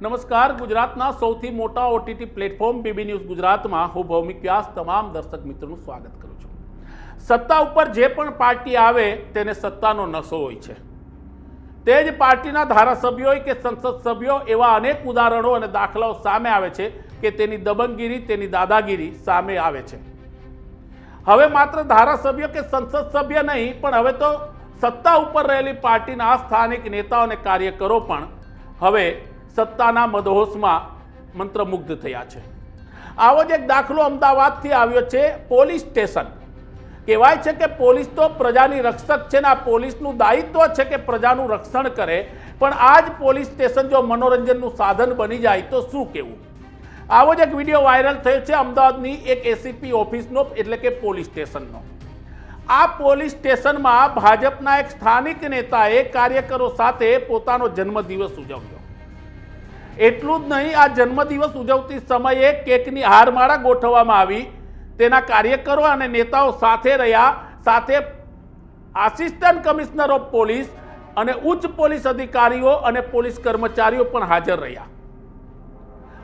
નમસ્કાર. ગુજરાતના સૌથી મોટા ઓટીટી પ્લેટફોર્મ બીબી ન્યૂઝ ગુજરાતમાં હું ભૌમિક વ્યાસ તમામ દર્શક મિત્રોનું સ્વાગત કરું છું. સત્તા ઉપર જે પણ પાર્ટી આવે તેને સત્તાનો નશો હોય છે. તે જ પાર્ટીના ધારાસભ્યો કે સંસદ સભ્યો એવા અનેક ઉદાહરણો અને દાખલાઓ સામે આવે છે કે તેની દબંગગીરી, તેની દાદાગીરી સામે આવે છે. હવે માત્ર ધારાસભ્ય કે સંસદ સભ્ય નહીં, પણ હવે તો સત્તા ઉપર રહેલી પાર્ટીના સ્થાનિક નેતાઓ અને કાર્યકરો પણ હવે સત્તાના મદહોશમાં મંત્રમુગ્ધ થયા છે. આવો જ એક દાખલો અમદાવાદથી આવ્યો છે પોલીસ સ્ટેશન. કહેવાય છે કે પોલીસ તો પ્રજાની રક્ષક છે ને આ પોલીસનું દાયિત્વ છે કે પ્રજાનું રક્ષણ કરે, પણ આ જ પોલીસ સ્ટેશન જો મનોરંજનનું સાધન બની જાય તો શું કહેવું? આવો જ એક વીડિયો વાયરલ થયો છે અમદાવાદની એક એસીપી ઓફિસનો, એટલે કે પોલીસ સ્ટેશનનો. આ પોલીસ સ્ટેશનમાં ભાજપના એક સ્થાનિક નેતાએ કાર્યકરો સાથે પોતાનો જન્મદિવસ ઉજવ્યો. એટલું જ નહીં, આ જન્મદિવસ ઉજવતી સમયે કેકની હારમાળા ગોઠવવામાં આવી. તેના કાર્યકરો અને નેતાઓ સાથે રહ્યા, સાથે આસિસ્ટન્ટ કમિશનર ઓફ પોલીસ અને ઉચ્ચ પોલીસ અધિકારીઓ અને પોલીસ કર્મચારીઓ પણ હાજર રહ્યા.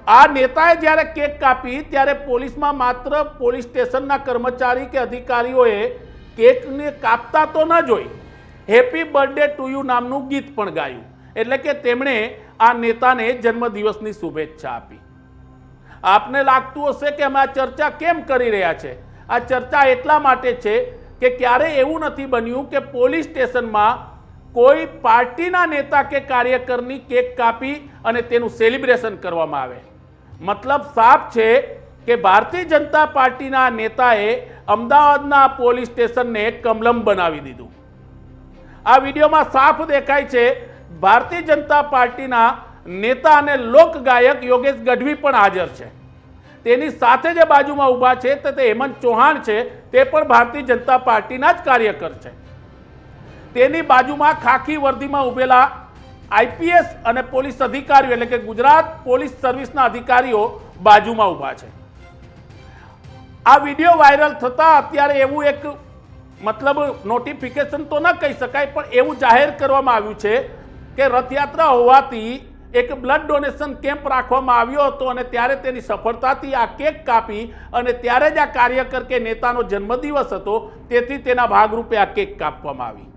આ નેતાએ જ્યારે કેક કાપી, ત્યારે પોલીસમાં માત્ર પોલીસ સ્ટેશનના કર્મચારી કે અધિકારીઓએ કેકને કાપતા તો ન જોઈ. હેપી બર્થડે ટુ યુ નામનું ગીત પણ ગાયું. એટલે કે તેમણે આ નેતાને જન્મદિવસની શુભેચ્છા આપી. આપને લાગતું હશે કે અમે આ ચર્ચા કેમ કરી રહ્યા છે? આ ચર્ચા એટલા માટે છે કે ક્યારે એવું નથી બન્યું કે પોલીસ સ્ટેશનમાં કોઈ પાર્ટીના નેતા કે કાર્યકરની કેક કાપી અને તેનું સેલિબ્રેશન કરવામાં આવે. મતલબ સાફ છે કે ભારતીય જનતા પાર્ટીના નેતાએ અમદાવાદના પોલીસ સ્ટેશનને કમલમ બનાવી દીધું. આ વિડીયોમાં સાફ દેખાય છે ભારતીય જનતા પાર્ટીના નેતા અને લોકગાયક યોગેશ ગઢવી પણ હાજર છે. તેની સાથે જે બાજુમાં ઊભા છે તો તે હેમંત ચૌહાણ છે, તે પણ ભારતીય જનતા પાર્ટીના જ કાર્યકર છે. તેની બાજુમાં ખાખી વર્દીમાં ઊભેલા આઈપીએસ અને પોલીસ અધિકારીઓ એટલે કે ગુજરાત પોલીસ સર્વિસના અધિકારીઓ બાજુમાં ઊભા છે. આ વીડિયો વાયરલ થતા અત્યારે એવું એક મતલબ નોટિફિકેશન તો ન કહી શકાય, પણ એવું જાહેર કરવામાં આવ્યું છે કે રથયાત્રા હોવાથી એક બ્લડ ડોનેશન કેમ્પ રાખવામાં આવ્યો હતો અને ત્યારે તેની સફળતાથી આ કેક કાપી અને ત્યારે જ આ કાર્યકર કે નેતાનો જન્મદિવસ હતો, તેથી તેના ભાગરૂપે આ કેક કાપવામાં આવી.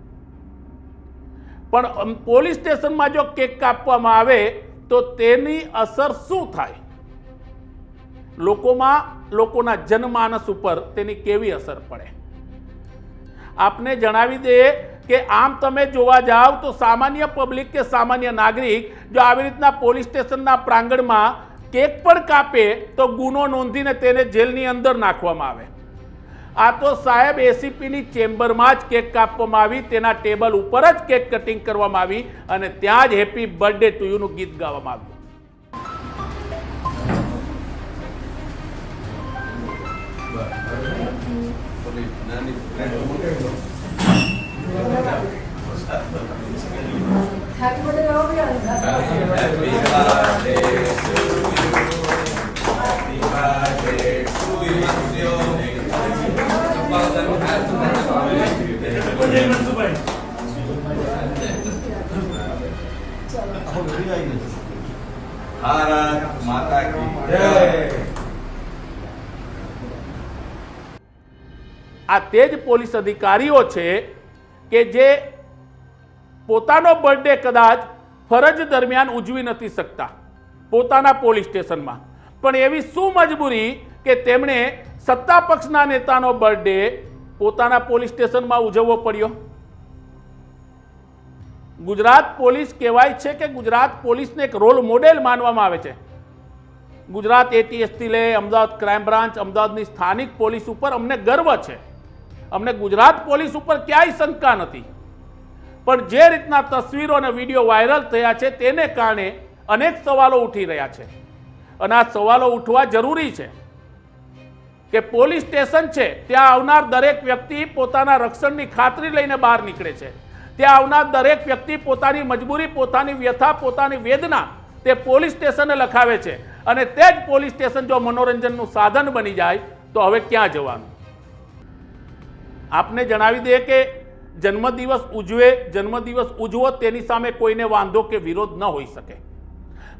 પણ પોલીસ સ્ટેશનમાં જો કેક કાપવામાં આવે, તો તેની અસર શું થાય? લોકોમાં, લોકોના જનમાનસ ઉપર તેની કેવી અસર પડે? આપને જણાવી દઈએ કે આમ તમે જોવા જાઓ તો સામાન્ય પબ્લિક કે સામાન્ય નાગરિક જો આવી રીતના પોલીસ સ્ટેશનના પ્રાંગણમાં કેક પણ કાપે તો ગુનો નોંધીને તેને જેલની અંદર નાખવામાં આવે. આ તો સાહેબ એસીપીની ચેમ્બરમાં જ કેક કાપવામાં આવી, તેના ટેબલ ઉપર જ કેક કટિંગ કરવામાં આવી અને ત્યાં જ હેપી બર્થડે ટુ યુનું ગીત ગાવામાં આવ્યું. Happy આ તે જ પોલીસ અધિકારીઓ છે કે જે પોતાનો બર્થડે કદાચ ફરજ દરમિયાન ઉજવી નથી શકતા પોતાના પોલીસ સ્ટેશનમાં. પણ એવી શું મજબૂરી કે તેમણે સત્તા પક્ષના નેતાનો બર્થડે પોતાના પોલીસ સ્ટેશનમાં ઉજવવો પડ્યો? ગુજરાત પોલીસ કહેવાય છે કે ગુજરાત પોલીસને એક રોલ મોડેલ માનવામાં આવે છે. ગુજરાત એટીએસથી લે અમદાવાદ ક્રાઇમ બ્રાન્ચ, અમદાવાદની સ્થાનિક પોલીસ ઉપર અમને ગર્વ છે. અમને ગુજરાત પોલીસ ઉપર ક્યાંય શંકા નથી. પણ જે રીતના તસવીરો અને વીડિયો વાયરલ થયા છે તેને કારણે અનેક સવાલો ઉઠી રહ્યા છે. અને આ સવાલો ઉઠવા જરૂરી છે કે પોલીસ સ્ટેશન છે, ત્યાં આવનાર દરેક વ્યક્તિ પોતાના રક્ષણની ખાતરી લઈને બહાર નીકળે છે. ત્યાં આવનાર દરેક વ્યક્તિ પોતાની મજબૂરી, પોતાની વ્યથા, પોતાની વેદના તે પોલીસ સ્ટેશને લખાવે છે. અને તે જ પોલીસ સ્ટેશન જો મનોરંજનનું સાધન બની જાય, તો હવે ક્યાં જવાનું? આપને જણાવી દઈએ કે જન્મદિવસ ઉજવે, જન્મદિવસ ઉજવો તેની સામે કોઈને વાંધો કે વિરોધ ન હોઈ શકે.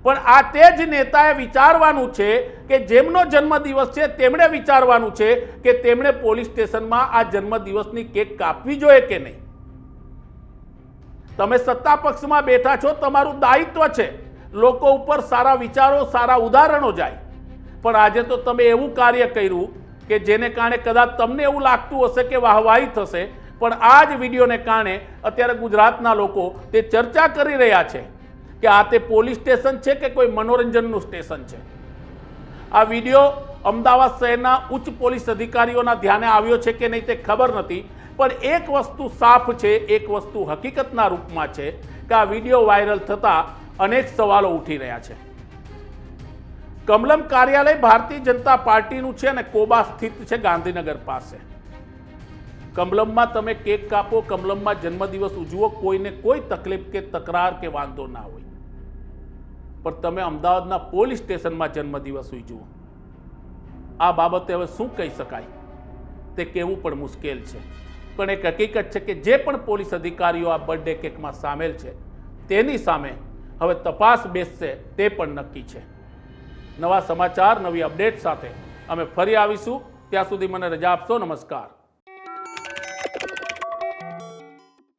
પણ આ તે જ નેતાએ વિચારવાનું છે કે જેમનો જન્મદિવસ છે તેમણે વિચારવાનું છે કે તેમણે પોલીસ સ્ટેશનમાં આ જન્મદિવસની કેક કાપવી જોઈએ કે નહીં. તમે સત્તા પક્ષમાં બેઠા છો, તમારું દાયિત્વ છે. લોકો ઉપર સારા વિચારો, સારા ઉદાહરણો જાય. પણ આજે તો તમે એવું કાર્ય કર્યું કે જેને કારણે કદાચ તમને એવું લાગતું હશે કે વાહવાહી થશે, પણ આ જ વિડીયોને કારણે અત્યારે ગુજરાતના લોકો તે ચર્ચા કરી રહ્યા છે કે આ તે પોલીસ સ્ટેશન છે કે કોઈ મનોરંજનનું સ્ટેશન છે? આ વીડિયો અમદાવાદ શહેરના ઉચ્ચ પોલીસ અધિકારીઓના ધ્યાને આવ્યો છે કે નહીં તે ખબર નથી, પણ એક વસ્તુ સાફ છે, એક વસ્તુ હકીકતના રૂપમાં છે કે આ વીડિયો વાયરલ થતાં અનેક સવાલો ઉઠી રહ્યા છે. કમલમ કાર્યાલય ભારતીય જનતા પાર્ટીનું છે અને કોબા સ્થિત છે ગાંધીનગર પાસે. કમલમમાં તમે કેક કાપો, કમલમમાં જન્મદિવસ ઉજવો, કોઈને કોઈ તકલીફ કે તકરાર કે વાંધો ના હોય. પણ તમે અમદાવાદના પોલીસ સ્ટેશનમાં જન્મદિવસ ઉજવો. આ બાબતે હવે શું કહી શકાય? તે કહેવું પણ મુશ્કેલ છે. પણ એક હકીકત છે કે જે પણ પોલીસ અધિકારીઓ આ બર્થડે કેકમાં સામેલ છે, તેની સામે હવે તપાસ બેસશે તે પણ નક્કી છે. નવા સમાચાર નવી અપડેટ સાથે અમે ફરી આવીશું. ત્યાં સુધી મને રજા આપશો. નમસ્કાર.